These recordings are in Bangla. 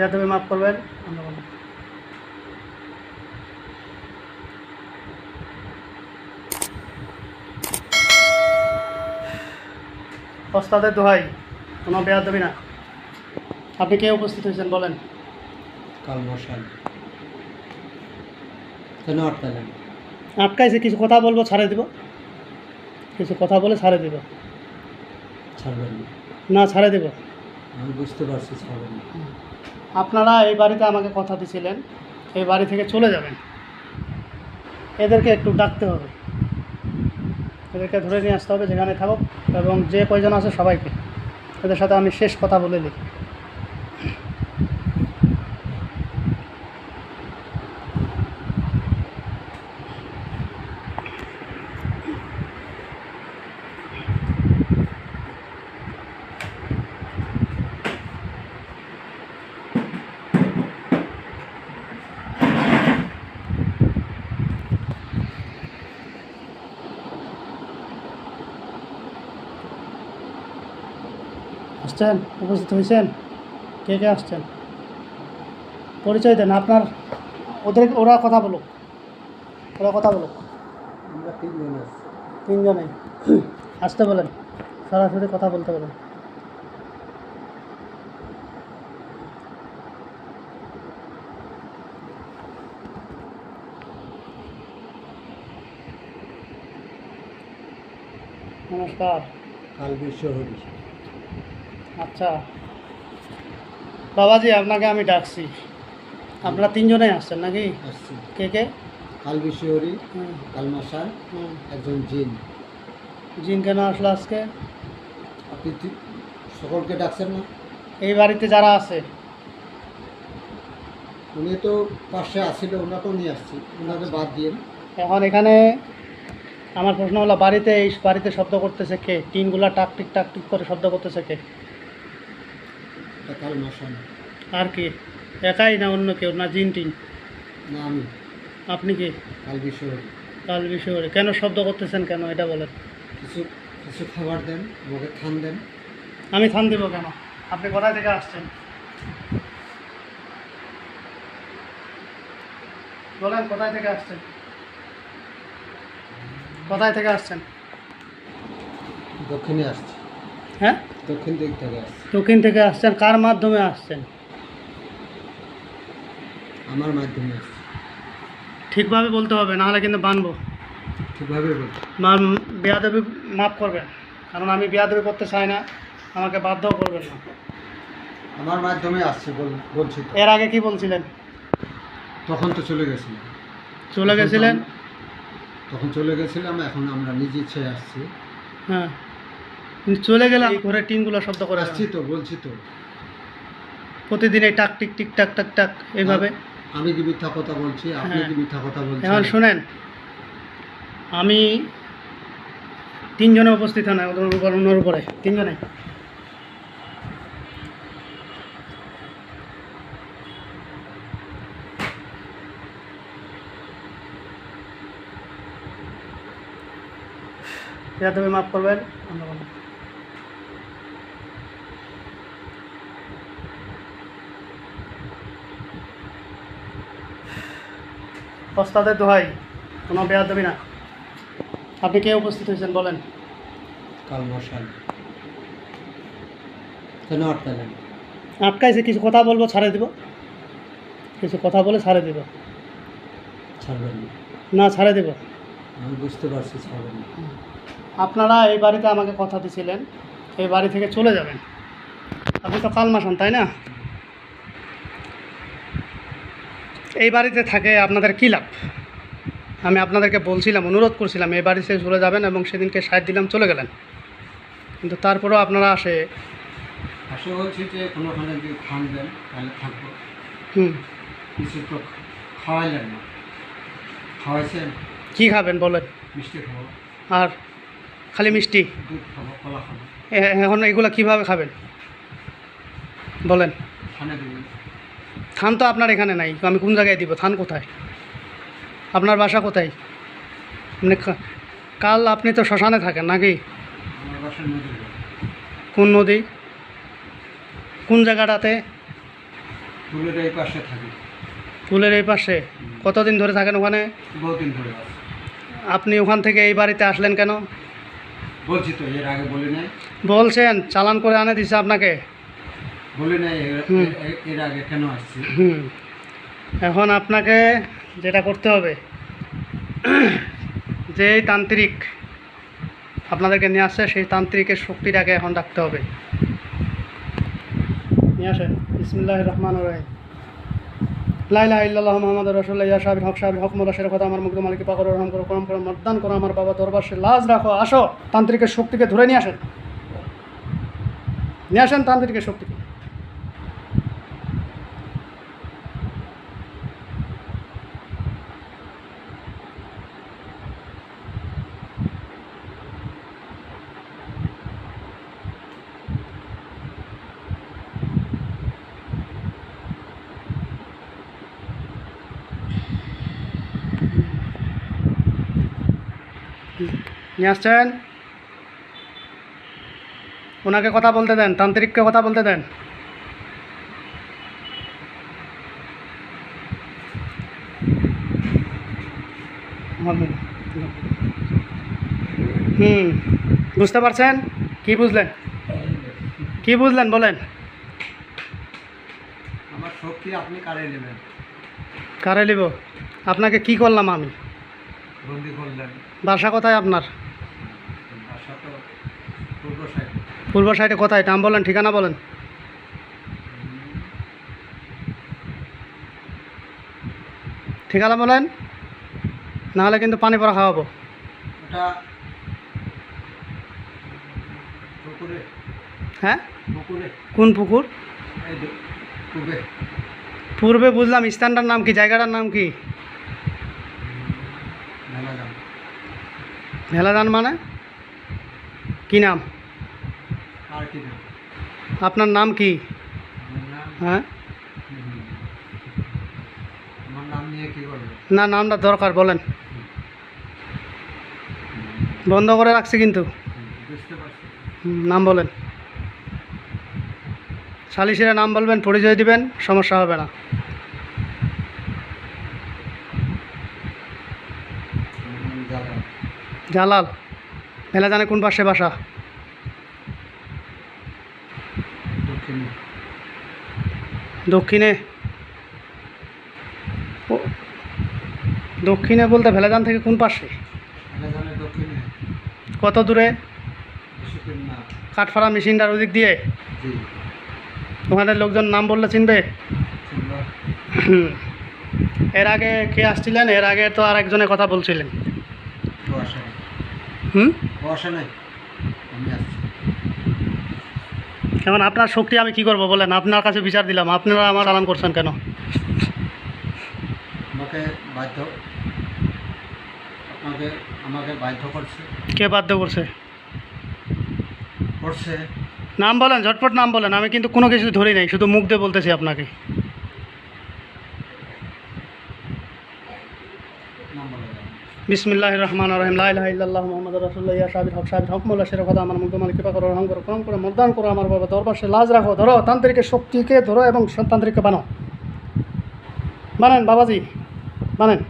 যা তুমি মাফ করবেন। আমরা বলব। ওস্তাদের দোহাই কোনো বেয়াদ দেবি না। আপনি কে উপস্থিত হয়েছেন বলেন? কাল মশাল। কেন আটকালেন আটকাইছে কিছু কথা বলব ছাড়ে দিব। কিছু কথা বলে ছাড়ে দিব। ছাড়বেন না। না ছাড়ে দিব। আমি বুঝতে পারছি ছাড়বেন না। আপনারা এই বাড়িতে আমাকে কথা দিয়েছিলেন এই বাড়ি থেকে চলে যাবেন। এদেরকে একটু ডাকতে হবে। এদেরকে ধরে নিয়ে আসতে হবে যেখানে থাকুক এবং যে কয়জন আছে সবাইকে। এদের সাথে আমি শেষ কথা বলে নিই আসছেন উপস্থিত হয়েছেন? কে কে আসছেন? পরিচয় দেন আপনার ওদের ওরা কথা বলুক। ওরা কথা বলুক। আমরা তিনজন আসতে বলেন। সরাসরি কথা বলতে বলেন। নমস্কার। কাল বিশ্ব আচ্ছা। বাবাজি আপনাকে আমি ডাকছি। আপনারা তিনজনে আসছেন নাকি? আসছি। কে কে? কালবি বিশ্ব হরি হুম, কাল হুম। একজন জিন। জিন কেন আসলো আজকে? আপনি সকলকে ডাকছেন না? এই বাড়িতে যারা আছে। উনি তো পাশে আসছিল ওনাকেও নিয়ে আসছি। ওনাকে বাদ দিয়ে এখন এখানে আমার প্রশ্ন হলো বাড়িতে এই বাড়িতে শব্দ করতেছে কে? টিনগুলা টাক টিক টাক টিক করে শব্দ করতেছে কে? আর কি? একাই না অন্য কেউ? না জিন টিন? না আমি। আপনি কি? কাল বিশ্ব হরি কাল কেন শব্দ করতেছেন কেন? এটা বলেন। কিছু কিছু খাবার দেন আমাকে থান দেন। আমি থান দিব কেন? আপনি কোথায় থেকে আসছেন? বলেন কোথায় থেকে আসছেন? কোথায় থেকে আসছেন? দক্ষিণে আসছি। হ্যাঁ? দক্ষিণ দিক থেকে দক্ষিণ থেকে আসছেন কার মাধ্যমে আসছেন? আমার মাধ্যমে ঠিকভাবে বলতে হবে নাহলে কিন্তু বানবো। ঠিকভাবে বেয়াদবি মাফ করবেন কারণ আমি বেয়াদবি করতে চাই না আমাকে বাধ্যও করবেন না। আমার মাধ্যমে আসছে বল- বলছি এর আগে কি বলছিলেন? তখন তো চলে গেছিলাম। চলে গেছিলেন? তখন চলে গেছিলাম এখন আমরা নিজ ইচ্ছায় আসছি। হ্যাঁ। চলে গেলাম ঘরের টিনগুলো শব্দ করে আসছি তো বলছি তো। প্রতিদিন এই টাক টিক টিক টাক টাক টাক এইভাবে আমি কি মিথ্যা কথা বলছি? আপনি হ্যাঁ। কি মিথ্যা কথা বলছেন? এখন শুনেন আমি তিনজনে উপস্থিত না ওদের উপর ওনার উপরে। তিনজনে। যা তুমি মাফ করবেন আমরা ওস্তাদের দোহাই কোনো বেয়াদ দেবি না। আপনি কে উপস্থিত হয়েছেন বলেন? কাল মশাল। কেন আটকালেন? আটকাইছে কিছু কথা বলব ছাড়ে দিব। কিছু কথা বলে ছাড়ে দিব। ছাড়বেন না। ছাড়ে দিব। আমি বুঝতে পারছি ছাড়বেন আপনারা এই বাড়িতে আমাকে কথা দিয়েছিলেন এই বাড়ি থেকে চলে যাবেন। আপনি তো কালমাসান তাই না? এই বাড়িতে থাকে আপনাদের কী লাভ? আমি আপনাদেরকে বলছিলাম অনুরোধ করছিলাম এই বাড়ি থেকে চলে যাবেন এবং সেদিনকে সাইড দিলাম চলে গেলেন। কিন্তু তারপরেও আপনারা আসে বলছি যে কোনোখানে যদি খান দেন তাহলে থাকব। হুম। কিছু তো খাওয়াইলেন না। খাওয়াইছেন? কী খাবেন বলেন? মিষ্টি খাব। আর খালি মিষ্টি? দুধ খাব কলা খাব। এখন এগুলো কীভাবে খাবেন? বলেন। খানে দেবেন। থান তো আপনার এখানে নাই আমি কোন জায়গায় দিব? থান কোথায়? আপনার বাসা কোথায়? মানে কাল আপনি তো শ্মশানে থাকেন নাকি? কোন নদী? কোন জায়গাটাতে? তুলের এই পাশে থাকি। পুলের এই পাশে? কতদিন ধরে থাকেন ওখানে? বহুদিন ধরে আপনি ওখান থেকে এই বাড়িতে আসলেন কেন? বলছি তো এর আগে বলি নাই। বলছেন চালান করে আনে দিছে আপনাকে। বলি নাই এর- হুম। এর- এর আগে কেন আসছি? এখন আপনাকে যেটা করতে হবে যে তান্ত্রিক আপনাদেরকে নিয়ে আসছে সেই তান্ত্রিকের শক্তিটাকে এখন ডাকতে হবে। নিয়ে আসেন। ইসমিল্লাহ রহমান রহিম। লাইলা ইল্লাল্লাহ মোহাম্মদ রসুল্লাহ ইয়া সাহেব হক সাহেব হক মোলা কথা আমার মুগ্ধ মালিক পাকর রহম করো করম করো মতদান করো আমার বাবা দরবার সে লাজ রাখো আসো। তান্ত্রিকের শক্তিকে ধরে নিয়ে আসেন। নিয়ে আসেন তান্ত্রিকের শক্তিকে। নিয়ে আসছেন? ওনাকে কথা বলতে দেন তান্ত্রিককে কথা বলতে দেন। হুম বুঝতে পারছেন? কি বুঝলেন? কি বুঝলেন বলেন। আমার শক্তি আপনি কারে নেবেন? কারে নিব? আপনাকে কি করলাম আমি? বন্দি করলেন। বাসা কোথায় আপনার? বাসা তো পূর্ব সাইড। পূর্ব সাইডে কোথায়? নাম বলেন ঠিকানা বলেন। ঠিকানা বলেন নাহলে কিন্তু পানি পড়া খাওয়াবো। ওটা পুকুরে। হ্যাঁ? পুকুরে। কোন পুকুর? পূর্বে। পূর্বে বুঝলাম স্থানটার নাম কি জায়গাটার নাম কি মেলা যান ভেলাদান মানে? কি নাম? আপনার নাম কি? হ্যাঁ? না নামটা দরকার বলেন। বন্ধ করে রাখছি কিন্তু। নাম বলেন। সালিশিরা নাম বলবেন পরিচয় দিবেন সমস্যা হবে না হুম, যাবেন জালাল মেলা জানে কোন পাশে বাসা। দক্ষিণে। দক্ষিণে? ও দক্ষিণে বলতে ভেলাজান থেকে কোন পাশে? কত দূরে? কাঠফাড়া মেশিনটার ওদিক দিয়ে? ওখানে লোকজন নাম বললে চিনবে? এর আগে কে আসছিলেন? এর আগে তো আর একজনের কথা বলছিলেন। হুম? এখন আপনার শক্তি আমি কি করব বলেন? আপনার কাছে বিচার দিলাম। আপনারা আমার চালান করছেন কেন? আমাকে বাধ্য আপনাকে আমাকে বাধ্য করছে। কে বাধ্য করছে? করছে। নাম বলেন ঝটপট নাম বলেন। আমি কিন্তু কোনো কিছু ধরি নাই শুধু মুখ দিয়ে বলতেছি আপনাকে নাম বলে যাবেন বিসমিল্লাহ রহমান রহিম লাইল্লাহ মোহাম্মদ রসুল্লাহ সাবির হক সাবির হক মোল্লা কথা আমার মুগ্ধ মালিক কৃপা করো রহম করো করম করো মতদান করো, আমার বাবা, দরবার সে, লাজ রাখো, ধরো, তান্ত্রিকের শক্তিকে ধরো এবং তান্ত্রিককে বানাও। বানান বাবাজি, বানেন।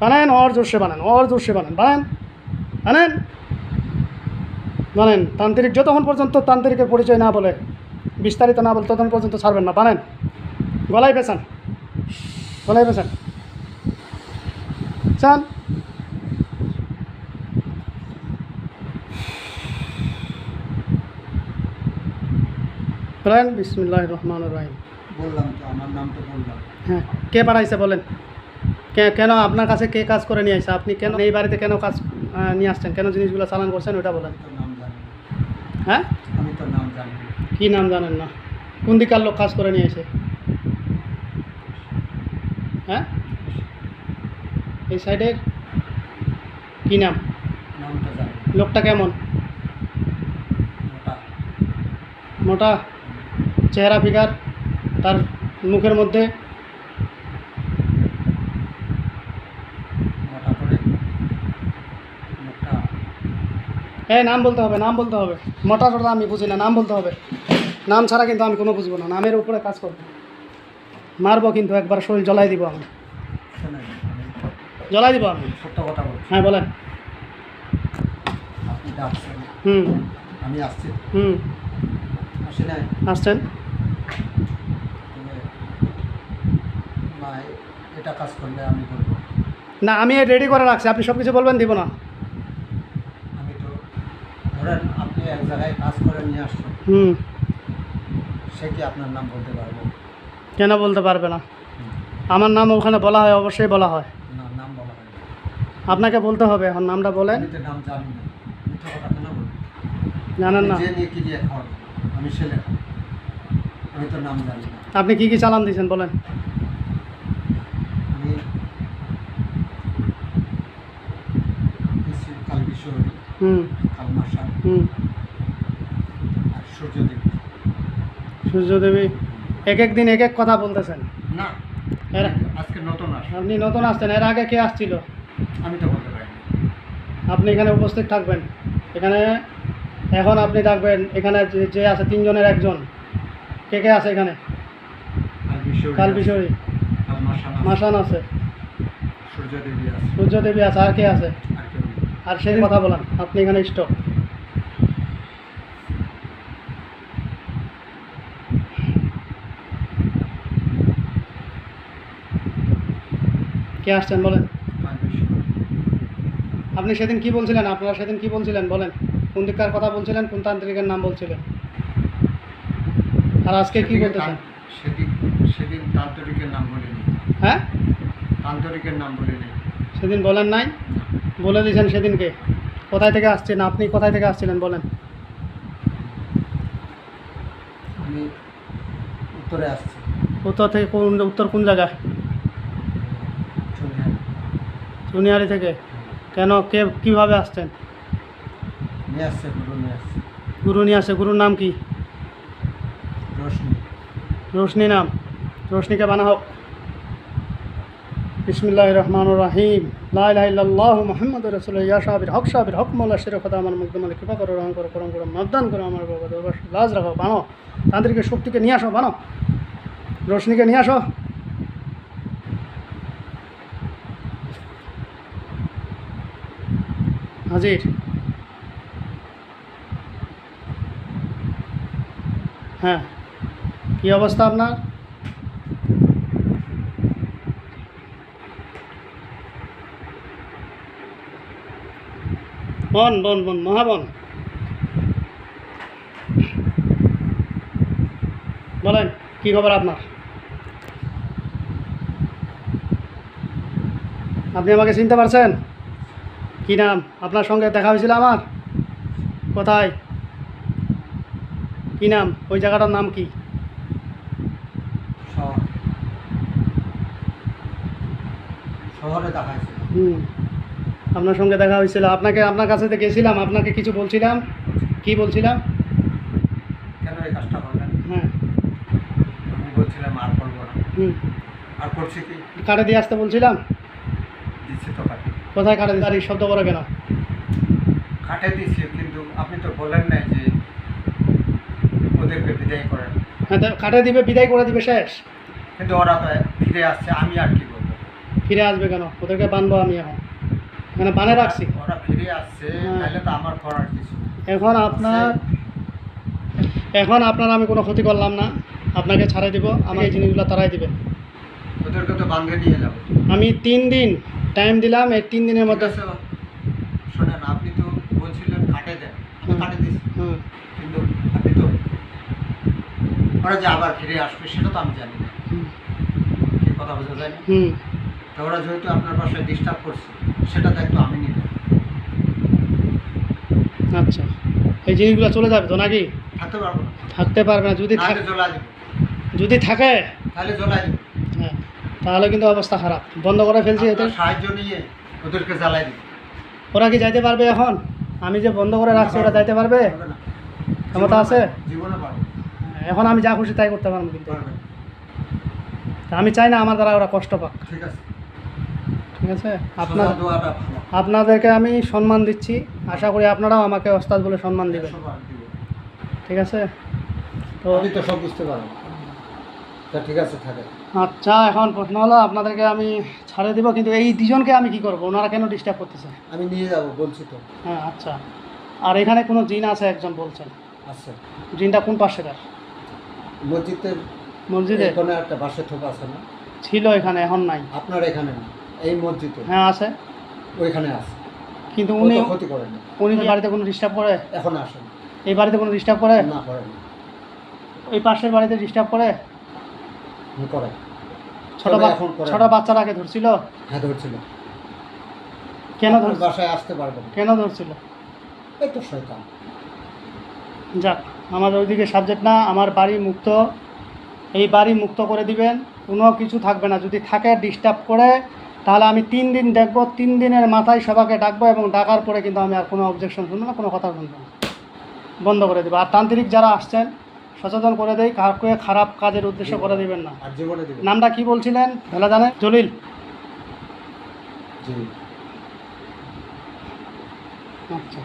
বানেন ওর জোরসে বানান ওর জোরসে বানান বানান। বানেন। বানেন। তান্ত্রিক যতক্ষণ পর্যন্ত তান্ত্রিকের পরিচয় না বলে, বিস্তারিত না বলে, ততক্ষণ পর্যন্ত ছাড়বেন না। বানেন। গলায় পেছান গলায় পেছান চান বলেন বিসমুল্লাহ রহমান রহিম। বললাম তো আমার নাম তো বললাম। হ্যাঁ কে পাঠাইছে বলেন? কেন আপনার কাছে কে কাজ করে নিয়ে আসছে আপনি কেন এই বাড়িতে কেন কাজ নিয়ে আসছেন? কেন জিনিসগুলো চালান করছেন ওটা বলেন। হ্যাঁ? আমি তো নাম জানি কী নাম জানেন না? কোন দিকার লোক কাজ করে নিয়ে এসে হ্যাঁ? এই সাইডের কী নাম। লোকটা কেমন? মোটা। চেহারা ফিগার? তার মুখের মধ্যে? হ্যাঁ নাম বলতে হবে নাম বলতে হবে। মোটা সোটা আমি বুঝি না নাম বলতে হবে। নাম ছাড়া কিন্তু আমি কোনো বুঝব না নামের উপরে কাজ করব। মারবো কিন্তু একবার শরীর জ্বলাই দিব আমি। জ্বলাই দিব। আমি সত্য কথা বলছি। হ্যাঁ বলেন। আপনি ডাকছেন হুম। আমি আসছি। হুম। আসি নাই? আসছেন? না এটা কাজ করলে আমি করব। না আমি রেডি করে রাখছি। আপনি সব কিছু বলবেন দিব না। আমি তো ধরেন আপনি এক জায়গায় কাজ করে নিয়ে আসছেন। হুম। সে কি আপনার নাম বলতে পারব? কেন বলতে পারবে না? আমার নাম ওখানে বলা হয় অবশ্যই বলা হয়। বলা। আপনাকে বলতে হবে এখন নামটা বলেন। জানেন না। যে নিয়ে কি দিয়ে খাওয়াবো আমি ছেলে আমি তো নাম জানি না। আপনি কি কি চালান দিয়েছেন বলেন। হুম। হুম। আর সূর্যদেবী। এক এক দিন এক এক কথা বলতেছেন। না। এর আজকে নতুন আপনি নতুন আসছেন এর আগে কে আসছিল? আমি তো বলতে পারি আপনি এখানে উপস্থিত থাকবেন। এখানে এখন আপনি থাকবেন। এখানে যে- আছে তিনজনের একজন। কে কে আছে এখানে? কাল বিশরী মাসান আছে। সূর্যদেবী আছে। আছে। আর কে আছে? আর সেদিন কথা বলান আপনি এখানে স্টপ। কে আসছেন বলেন? আপনি সেদিন কি বলছিলেন? আপনারা সেদিন কি বলছিলেন? বলেন। কোন দিককার কথা বলছিলেন? কোন তান্ত্রিকের নাম বলছিলেন? আর আজকে কি বলতেছেন? সেদিন সেদিন তান্তরিকের নাম বলিনি। হ্যাঁ? তান্তরিকের নাম বলিনি। সেদিন বলেন নাই? বলে দিয়েছেন সেদিনকে। কোথায় থেকে আসছেন? আপনি কোথায় থেকে আসছিলেন? বলেন। আমি উত্তরে আসছি। উত্তর থেকে কোন উত্তর কোন জায়গায়? চুনিয়ারি থেকে? কেন কে কীভাবে আসছেন? নিয়ে আসছে গুরু নিয়ে আসছে। গুরু নিয়ে আসে গুরুর নাম কি? রোশনি। রোশনি নাম। রোশনিকে বানা হোক বিসমিল্লাহ রহমান রাহিম লাহ মোহাম্মদ রসুল ইয়া সাহাবির হক সাহাবির হক মোল্লা শির কথা আমার মুগ্ধ মানে কৃপা করো রহম করো করম করো মতদান করো আমার বাবা লাজ রাখো বানো তান্ত্রিকের শক্তিকে নিয়ে আসো বানো রোশনিকে নিয়ে আসো। হাজির। হ্যাঁ কী অবস্থা আপনার? বন বন বন, মহাবন। বলেন, কি খবর আপনার? আপনি আমাকে চিনতে পারছেন? কি নাম? আপনার সঙ্গে দেখা হয়েছিল আমার? কোথায়? কি নাম? ওই জায়গাটার নাম কি? হুম। আপনার সঙ্গে দেখা হয়েছিল। আপনাকে আপনার কাছে তো গেছিলাম আপনাকে কিছু বলছিলাম। কি বলছিলাম? কেন এই কাজটা করলেন? হ্যাঁ। বলছিলাম আর করব না। হুম। আর করছি কি? কাটে দিয়ে আসতে বলছিলাম? কোথায় কাটে দিয়ে আর শব্দ করে কেন? কাটে দিচ্ছি কিন্তু আপনি তো বলেন নাই যে ওদেরকে বিদায় করেন। হ্যাঁ তো কাটে দিবে বিদায় করে দিবে শেষ। কিন্তু ওরা তো ফিরে আসছে আমি আর কি করব ফিরে আসবে কেন? ওদেরকে বানবো আমি এখন। এখানে বানে রাখছি। ওরা ফিরে আসছে হ্যাঁ। তাহলে তো আমার করার কিছু এখন আপনার এখন আপনার আমি কোনো ক্ষতি করলাম না। আপনাকে ছাড়াই দিব আমাকে এই জিনিসগুলো তারাই দিবে। ওদেরকে তো বান্ধে নিয়ে যাব। আমি তিন দিন টাইম দিলাম এই তিন দিনের মধ্যে? শোনেন আপনি তো বলছিলেন কাটে দেন। আমি। কাটে কিন্তু আপনি তো ওরা যে আবার ফিরে আসবে সেটা তো আমি জানি না। কথা বোঝা যায় না। হুম। তো ওরা যেহেতু আপনার বাসায় ডিস্টার্ব করছে সেটা দায়িত্ব আমি নিব। আচ্ছা। এই জিনিসগুলো চলে যাবে তো নাকি? থাকতে পারব না। থাকতে পারবে না যদি যদি থাকে। তাহলে দিব। হ্যাঁ তাহলে কিন্তু অবস্থা খারাপ। বন্ধ করে ফেলছি এতে। সাহায্য নিয়ে ওদেরকে জ্বালাই দিব ওরা কি যাইতে পারবে এখন? আমি যে বন্ধ করে রাখছি ওরা যাইতে পারবে? ক্ষমতা আছে? এখন আমি যা খুশি তাই করতে পারব কিন্তু। তা আমি চাই না আমার দ্বারা ওরা কষ্ট পাক। ঠিক আছে। ঠিক আছে? আপনার আপনাদেরকে আমি সম্মান দিচ্ছি। আশা করি আপনারাও আমাকে ওস্তাদ বলে সম্মান দিবেন। একশো বার দিব। ঠিক আছে? তো আমি তো সব বুঝতে পারব তা ঠিক আছে থাকে আচ্ছা এখন প্রশ্ন হলো আপনাদেরকে আমি ছাড়ে দিব কিন্তু এই দুজনকে আমি কি করব? ওনারা কেন ডিস্টার্ব করতেছে? আমি নিয়ে যাব বলছি তো। হ্যাঁ আচ্ছা। আর এখানে কোনো জিন আছে একজন বলছেন? আচ্ছা জিনটা কোন পাশের আর? মসজিদের মসজিদে এখানে একটা বাসে থোপ আছে না? ছিল এখানে এখন নাই। আপনার এখানে না? এই মসজিদে? হ্যাঁ আছে। ওইখানে আছে। কিন্তু উনি ক্ষতি করে না। উনি কি বাড়িতে কোনো ডিস্টার্ব করে? এখন আসেন। এই বাড়িতে কোনো ডিস্টার্ব করে? না করে না। ওই পাশের বাড়িতে ডিস্টার্ব করে? করে। ছোট এখন করে ছোট না। বাচ্চারাকে ধরছিল? হ্যাঁ ধরছিল। কেন বাসায় আসতে পারব কেন ধরছিল? এই তো শয়তান। যাক আমার ওইদিকে সাবজেক্ট না আমার বাড়ি মুক্ত। এই বাড়ি মুক্ত করে দিবেন। কোনো কিছু থাকবে না। যদি থাকে ডিস্টার্ব করে তাহলে আমি তিন দিন দেখব। তিন দিনের মাথায় সবাইকে ডাকবো এবং ডাকার পরে কিন্তু আমি আর কোনো অবজেকশন শুনব না কোনো কথা শুনব না। বন্ধ করে দেবো। আর তান্ত্রিক যারা আসছেন সচেতন করে দেয় কাউকে খারাপ কাজের উদ্দেশ্য করে দিবেন না। নামটা কি বলছিলেন? ভেলা জানে জলিল। আচ্ছা।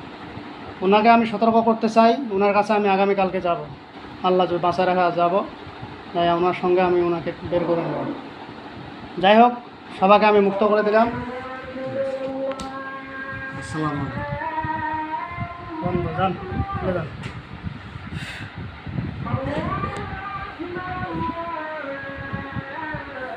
ওনাকে আমি সতর্ক করতে চাই ওনার কাছে আমি আগামীকালকে যাব। আল্লাহ বাঁচায় রাখা যাব তাই ওনার সঙ্গে আমি ওনাকে বের করে নেব। যাই হোক সবাইকে আমি মুক্ত করে দিলাম। আসসালামু আলাইকুম। যান চলে যান।